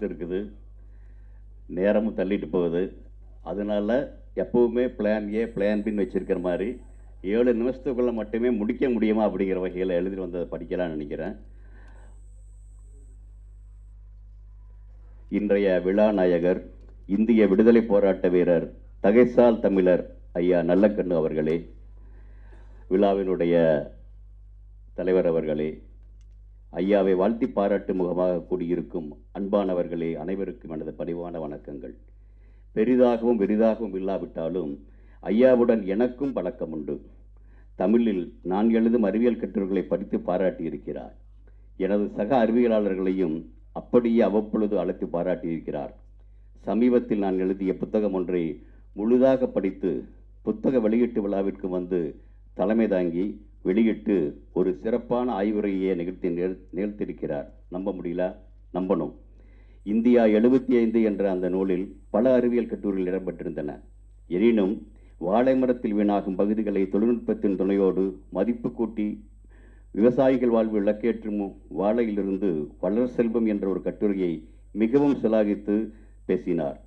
இருக்குது. நேரமும் தள்ளிட்டு போகுது. அதனால எப்பவுமே பிளான் ஏ பிளான் பின்னு வச்சுருக்கிற மாதிரி ஏழு நிமிஷத்துக்குள்ள மட்டுமே முடிக்க முடியுமா அப்படிங்கிற வகையில் எழுதி வந்ததை படிக்கலாம்னு நினைக்கிறேன். இன்றைய விழாநாயகர் இந்திய விடுதலை போராட்ட வீரர் தகைசால் தமிழர் ஐயா நல்லக்கண்ணு அவர்களே விழாவினுடைய தலைவர் அவர்களே ஐயாவை வாழ்த்தி பாராட்டு முகமாக கூடியிருக்கும் அன்பானவர்களே அனைவருக்கும் எனது பணிவான வணக்கங்கள். பெரிதாகவும் பெரிதாகவும் இல்லாவிட்டாலும் ஐயாவுடன் எனக்கும் பழக்கம் உண்டு. தமிழில் நான் எழுதும் அறிவியல் கட்டுரைகளை படித்து பாராட்டியிருக்கிறார். எனது சக அறிவியலாளர்களையும் அப்படியே அவ்வப்பொழுது அழைத்து பாராட்டியிருக்கிறார். சமீபத்தில் நான் எழுதிய புத்தகம் ஒன்றை முழுதாக படித்து புத்தக வெளியீட்டு விழாவிற்கு வந்து தலைமை தாங்கி வெளியிட்டு ஒரு சிறப்பான ஆய்வுரையை நிகழ்த்தி நிகழ்த்தியிருக்கிறார். நம்ப முடியல? நம்பணும். இந்தியா எழுபத்தி ஐந்து என்ற அந்த நூலில் பல அறிவியல் கட்டுரைகள் இடம்பெற்றிருந்தன. எனினும் வாழை மரத்தில் வீணாகும் பகுதிகளை தொழில்நுட்பத்தின் துணையோடு மதிப்பு கூட்டி விவசாயிகள் வாழ்வு இலக்கேற்றும் வாழையிலிருந்து வளர் செல்வம் என்ற ஒரு கட்டுரையை மிகவும் சிலாகித்து பேசினார்.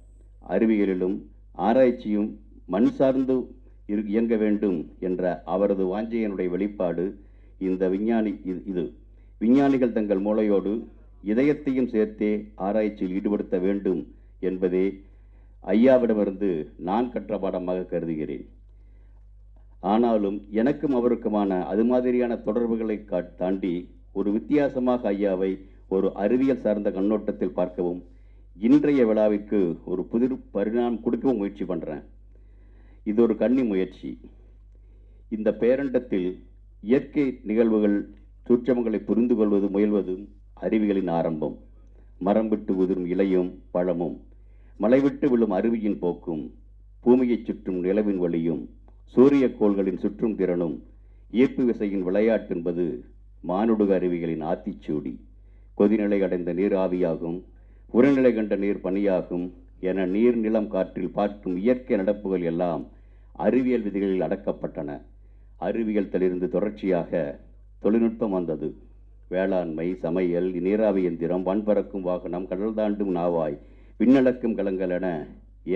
அறிவியலிலும் ஆராய்ச்சியும் மண் சார்ந்து இயங்க வேண்டும் என்ற அவரது வாஞ்சையனுடைய வெளிப்பாடு இந்த விஞ்ஞானி இது- இது. விஞ்ஞானிகள் தங்கள் மூளையோடு இதயத்தையும் சேர்த்தே ஆராய்ச்சியில் ஈடுபடுத்த வேண்டும் என்பதே ஐயாவிடமிருந்து நான் கற்ற பாடமாக கருதுகிறேன். ஆனாலும் எனக்கும் அவருக்குமான அது மாதிரியான தொடர்புகளை தாண்டி ஒரு வித்தியாசமாக ஐயாவை ஒரு அறிவியல் சார்ந்த கண்ணோட்டத்தில் பார்க்கவும் இன்றைய விழாவிற்கு ஒரு புதிர் பரிணாமம் கொடுக்கவும் முயற்சி பண்ணுறேன் இது ஒரு கன்னி முயற்சி. இந்த பேரண்டத்தில் இயற்கை நிகழ்வுகள் சூட்சமங்களை புரிந்து கொள்வது முயல்வதும் அருவிகளின் ஆரம்பம். மரம் விட்டு உதிரும் இலையும் பழமும் மலை விட்டு விழும் அருவியின் போக்கும் பூமியைச் சுற்றும் நிலவின் வழியும் சூரிய கோள்களின் சுற்றும் திறனும் ஈர்ப்பு விசையின் விளையாட்டு என்பது மானுடுக அருவிகளின் ஆத்திச்சூடி. கொதிநிலை அடைந்த நீர் ஆவியாகும் உரநிலை கண்ட நீர் பனியாகும் என நீர் நிலம் காற்றில் பார்க்கும் இயற்கை நடப்புகள் எல்லாம் அறிவியல் விதிகளில் அடக்கப்பட்டன. அறிவியல் தலிருந்து தொடர்ச்சியாக தொழில்நுட்பம் வந்தது. வேளாண்மை சமையல் நீராவி எந்திரம் வான்பறக்கும் வாகனம் கடல் தாண்டும் நாவாய் விண்ணளக்கும் கலங்கள் என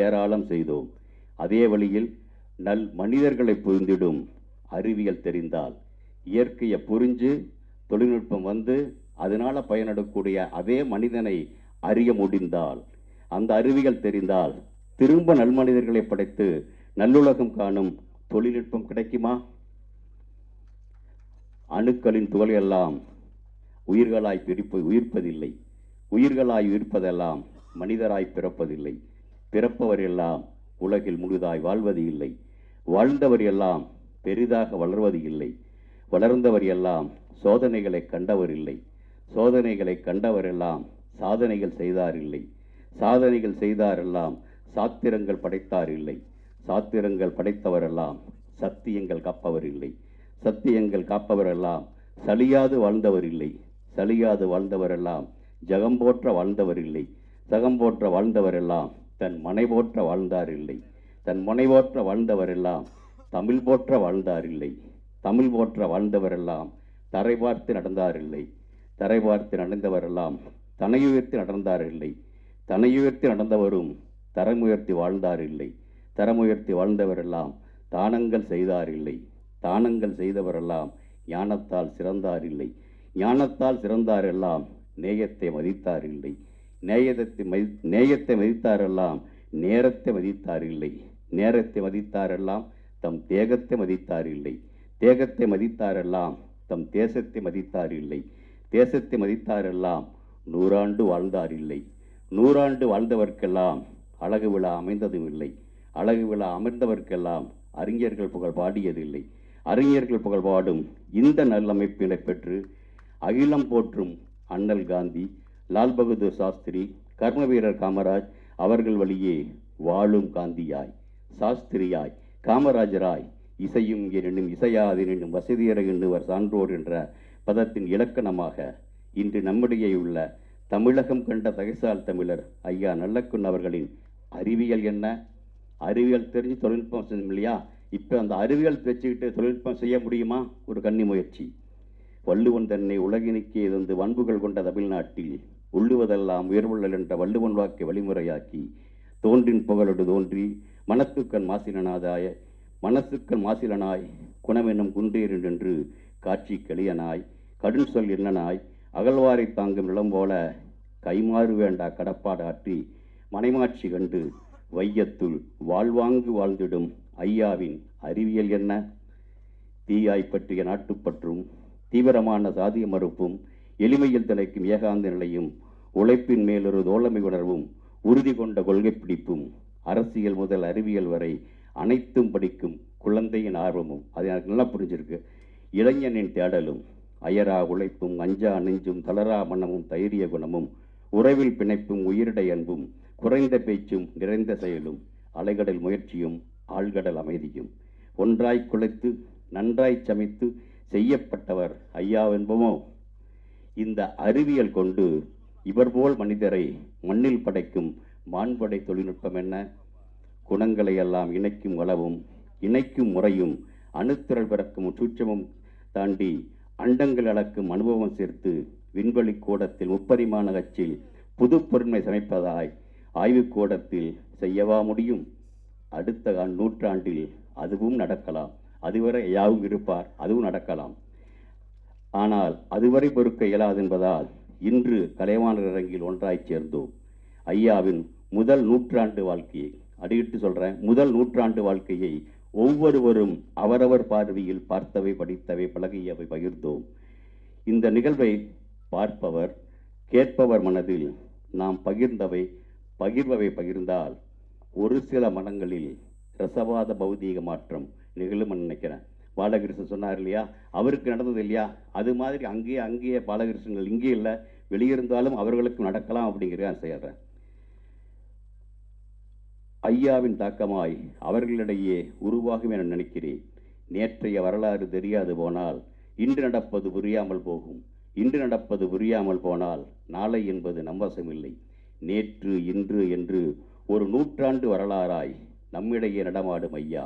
ஏராளம் செய்தோம். அதே வழியில் நல் மனிதர்களை புரிந்திடும் அறிவியல் தெரிந்தால் இயற்கையை புரிஞ்சு தொழில்நுட்பம் வந்து அதனால் பயனடக்கூடிய அதே மனிதனை அறிய முடிந்தால் அந்த அருவிகள் தெரிந்தால் திரும்ப நல்மனிதர்களை படைத்து நல்லுலகம் காணும் தொழில்நுட்பம் கிடைக்குமா? அணுக்களின் துகளையெல்லாம் உயிர்களாய் பிரிப்பு உயிர்ப்பதில்லை. உயிர்களாய் உயிர்ப்பதெல்லாம் மனிதராய் பிறப்பதில்லை. பிறப்பவர் எல்லாம் உலகில் முழுதாய் வாழ்வது இல்லை. வாழ்ந்தவர் எல்லாம் பெரிதாக வளர்வது இல்லை. வளர்ந்தவர் எல்லாம் சோதனைகளை கண்டவர் இல்லை. சோதனைகளை கண்டவரெல்லாம் சாதனைகள் செய்தார் இல்லை. சாதனைகள் செய்தாரெல்லாம் சாத்திரங்கள் படைத்தார் இல்லை. சாத்திரங்கள் படைத்தவரெல்லாம் சத்தியங்கள் காப்பவர் இல்லை. சத்தியங்கள் காப்பவரெல்லாம் சலியாது வாழ்ந்தவர் இல்லை. சலியாது வாழ்ந்தவரெல்லாம் ஜகம் போற்ற வாழ்ந்தவர் இல்லை. சகம் போற்ற வாழ்ந்தவரெல்லாம் தன் மனை போற்ற வாழ்ந்தார் இல்லை. தன் மனைவோற்ற வாழ்ந்தவரெல்லாம் தமிழ் போற்ற வாழ்ந்தார் இல்லை. தமிழ் போற்ற வாழ்ந்தவரெல்லாம் தரை பார்த்து நடந்தார் இல்லை. தரை பார்த்து நடந்தவரெல்லாம் தனையுயர்த்து நடந்தார் இல்லை. தனையுயர்த்தி நடந்தவரும் தரமுயர்த்தி வாழ்ந்தார் இல்லை. தரமுயர்த்தி வாழ்ந்தவரெல்லாம் தானங்கள் செய்தார் இல்லை. தானங்கள் செய்தவரெல்லாம் ஞானத்தால் சிறந்தார் இல்லை. ஞானத்தால் சிறந்தாரெல்லாம் நேயத்தை மதித்தார் இல்லை. நேயத்தை மதி நேயத்தை மதித்தாரெல்லாம் நேரத்தை மதித்தார் இல்லை. நேரத்தை மதித்தாரெல்லாம் தம் தேகத்தை மதித்தார் இல்லை. தேகத்தை மதித்தாரெல்லாம் தம் தேசத்தை மதித்தார் இல்லை. தேசத்தை மதித்தாரெல்லாம் நூறாண்டு வாழ்ந்தார் இல்லை. நூறாண்டு வாழ்ந்தவர்க்கெல்லாம் அழகு விழா அமைந்ததும் இல்லை. அழகு விழா அமர்ந்தவர்க்கெல்லாம் அறிஞர்கள் புகழ் பாடியதில்லை. அறிஞர்கள் புகழ் பாடும் இந்த நல்லமைப்பினை பெற்று அகிலம் போற்றும் அண்ணல் காந்தி லால் பகதூர் சாஸ்திரி கர்ம வீரர் காமராஜ் அவர்கள் வழியே வாழும் காந்தியாய் சாஸ்திரியாய் காமராஜராய் இசையும் எனினும் இசையாதெனினும் வசதியரை எண்ணுவர் சான்றோர் என்ற பதத்தின் இலக்கணமாக இன்று நம்முடைய உள்ள தமிழகம் கண்ட தகைசால் தமிழர் ஐயா நல்லக்குன் அவர்களின் அறிவியல் என்ன? அறிவியல் தெரிஞ்சு தொழில்நுட்பம் செய்யணும் இல்லையா? இப்போ அந்த அறிவியல் வச்சுக்கிட்டு தொழில்நுட்பம் செய்ய முடியுமா? ஒரு கன்னி முயற்சி. வள்ளுவன் தன்னை உலகினுக்கே இருந்து வன்புகள் கொண்ட தமிழ்நாட்டில் உள்ளுவதெல்லாம் உயர்வுள்ளல் என்ற வள்ளுவன் வாக்கை வழிமுறையாக்கி தோன்றின் புகழொடு தோன்றி மனத்துக்கண் மாசிலனாதாய மனசுக்கள் மாசிலனாய் குணமென்னும் குன்றேறு நின்று காட்சி கெளியனாய் கடும் சொல் என்னனாய் அகழ்வாரை தாங்கும் நிலம் போல கைமாறு வேண்டா கடப்பாடாற்றி மனைமாட்சி கண்டு வையத்துள் வாழ்வாங்கு வாழ்ந்திடும் ஐயாவின் அறிவியல் என்ன? தீயாய் பற்றிய நாட்டுப்பற்றும் தீவிரமான சாதிய மறுப்பும் எளிமையில் திளைக்கும் ஏகாந்த நிலையும் உழைப்பின் மேலொரு தோழமை உணர்வும் உறுதி கொண்ட கொள்கை பிடிப்பும் அரசியல் முதல் அறிவியல் வரை அனைத்தும் படிக்கும் குழந்தையின் ஆர்வமும். அது எனக்கு நல்லா புரிஞ்சிருக்கு. இளைஞனின் தேடலும் அயரா உழைப்பும் அஞ்சா நெஞ்சும் தளரா மனமும் தைரிய குணமும் உறவில் பிணைப்பும் உயிரிடை அன்பும் குறைந்த பேச்சும் நிறைந்த செயலும் அலைகடல் முயற்சியும் ஆழ்கடல் அமைதியும். ஒன்றாய் குலைத்து நன்றாய் சமைத்து செய்யப்பட்டவர் ஐயாவென்பமோ இந்த அறிவியல் கொண்டு இவர் போல் மனிதரை மண்ணில் படைக்கும் மாண்படை தொழில்நுட்பம் என்ன? குணங்களை எல்லாம் இணைக்கும் வளவும் இணைக்கும் முறையும் அணுத்திரள் பிறக்கும் சூட்சமும் தாண்டி அண்டங்கள் அளக்கும் அனுபவம் சேர்த்து விண்வெளி கூடத்தில் முப்பரிமாண அச்சில் புது பொருண்மை சமைப்பதாய் ஆய்வுக் கூடத்தில் செய்யவா முடியும்? அடுத்த நூற்றாண்டில் அதுவும் நடக்கலாம். அதுவரை யாவும் இருப்பார் அதுவும் நடக்கலாம். ஆனால் அதுவரை பொறுக்க இயலாது என்பதால் இன்று கலைவாணர் அரங்கில் ஒன்றாய் சேர்ந்தோம். ஐயாவின் முதல் நூற்றாண்டு வாழ்க்கையை அடியிட்டு சொல்கிறேன் முதல் நூற்றாண்டு வாழ்க்கையை ஒவ்வொருவரும் அவரவர் பார்வையில் பார்த்தவை படித்தவை பழகியவை பகிர்ந்தோம். இந்த நிகழ்வை பார்ப்பவர் கேட்பவர் மனதில் நாம் பகிர்ந்தவை பகிர்பவை பகிர்ந்தால் ஒரு சில மனங்களில் ரசவாத பௌதீக மாற்றம் நிகழும் நினைக்கிறேன். பாலகிருஷ்ணன் சொன்னார் இல்லையா? அவருக்கு நடந்தது இல்லையா? அது மாதிரி அங்கேயே அங்கேயே பாலகிருஷ்ணன் இங்கே இல்லை வெளியிருந்தாலும் அவர்களுக்கும் நடக்கலாம் அப்படிங்கிறத நான் செய்கிறேன். ஐயாவின் தாக்கமாய் அவர்களிடையே உருவாகும் என நினைக்கிறேன். நேற்றைய வரலாறு தெரியாது போனால் இன்று நடப்பது புரியாமல் போகும். இன்று நடப்பது புரியாமல் போனால் நாளை என்பது நம்பசமில்லை நேற்று இன்று என்று ஒரு நூற்றாண்டு வரலாறாய் நம்மிடையே நடமாடும் ஐயா.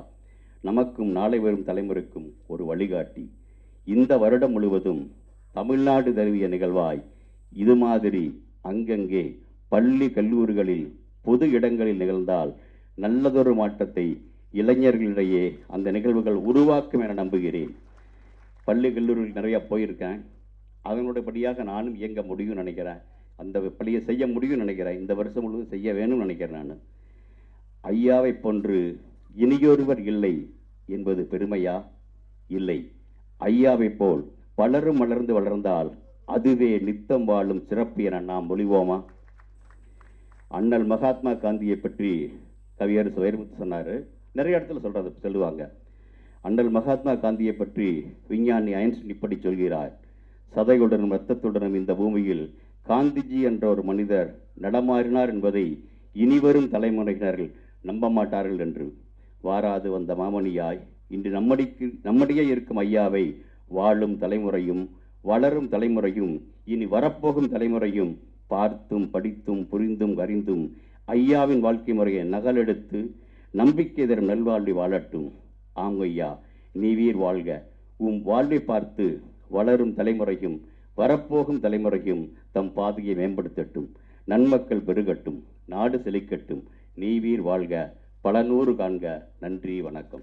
நமக்கும் நாளை வரும் தலைமுறைக்கும் ஒரு வழிகாட்டி. இந்த வருடம் முழுவதும் தமிழ்நாடு தழுவிய நிகழ்வாய் இது மாதிரி அங்கங்கே பள்ளி கல்லூரிகளில் பொது இடங்களில் நிகழ்ந்தால் நல்லதொரு மாற்றத்தை இளைஞர்களிடையே அந்த நிகழ்வுகள் உருவாக்கும் என நம்புகிறேன். பள்ளி கல்லூரிகள் நிறையா போயிருக்கேன். அதனுடையபடியாக நானும் இயங்க முடியும்னு நினைக்கிறேன். அந்த பள்ளியை செய்ய முடியும்னு நினைக்கிறேன். இந்த வருஷம் முழுவதும் செய்ய வேணும்னு நினைக்கிறேன் நான். ஐயாவை போன்று இனியொருவர் இல்லை என்பது பெருமையா? இல்லை. ஐயாவை போல் பலரும் வளர்ந்து வளர்ந்தால் அதுவே நித்தம் வாழும் சிறப்பு என நாம் மொழிவோமா அண்ணல் மகாத்மா காந்தியை பற்றி கவியர் வைரமுத்து சொன்னார். நிறைய இடத்துல சொல்கிறது சொல்லுவாங்க. அண்ணல் மகாத்மா காந்தியை பற்றி விஞ்ஞானி ஐன்ஸ்டீன் இப்படி சொல்கிறார். சதையுடனும் இரத்தத்துடனும் இந்த பூமியில் காந்திஜி என்ற ஒரு மனிதர் நடமாறினார் என்பதை இனிவரும் தலைமுறையினர்கள் நம்ப மாட்டார்கள் என்று. வாராது வந்த மாமணியாய் இன்று நம்மடிக்கு நம்மிடையே இருக்கும் ஐயாவை வாழும் தலைமுறையும் வளரும் தலைமுறையும் இனி வரப்போகும் தலைமுறையும் பார்த்தும் படித்தும் புரிந்தும் அறிந்தும் ஐயாவின் வாழ்க்கை முறையை நகலெடுத்து நம்பிக்கை தரும் நல்வாழ்வை வாழட்டும். ஆம் ஐயா நீ வீர் வாழ்க. உம் வாழ்வை பார்த்து வளரும் தலைமுறையும் வரப்போகும் தலைமுறையும் தம் பாதையை மேம்படுத்தட்டும். நன்மக்கள் பெருகட்டும். நாடு செழிக்கட்டும். நீ வீர் வாழ்க. பல நூறு காண்க. நன்றி வணக்கம்.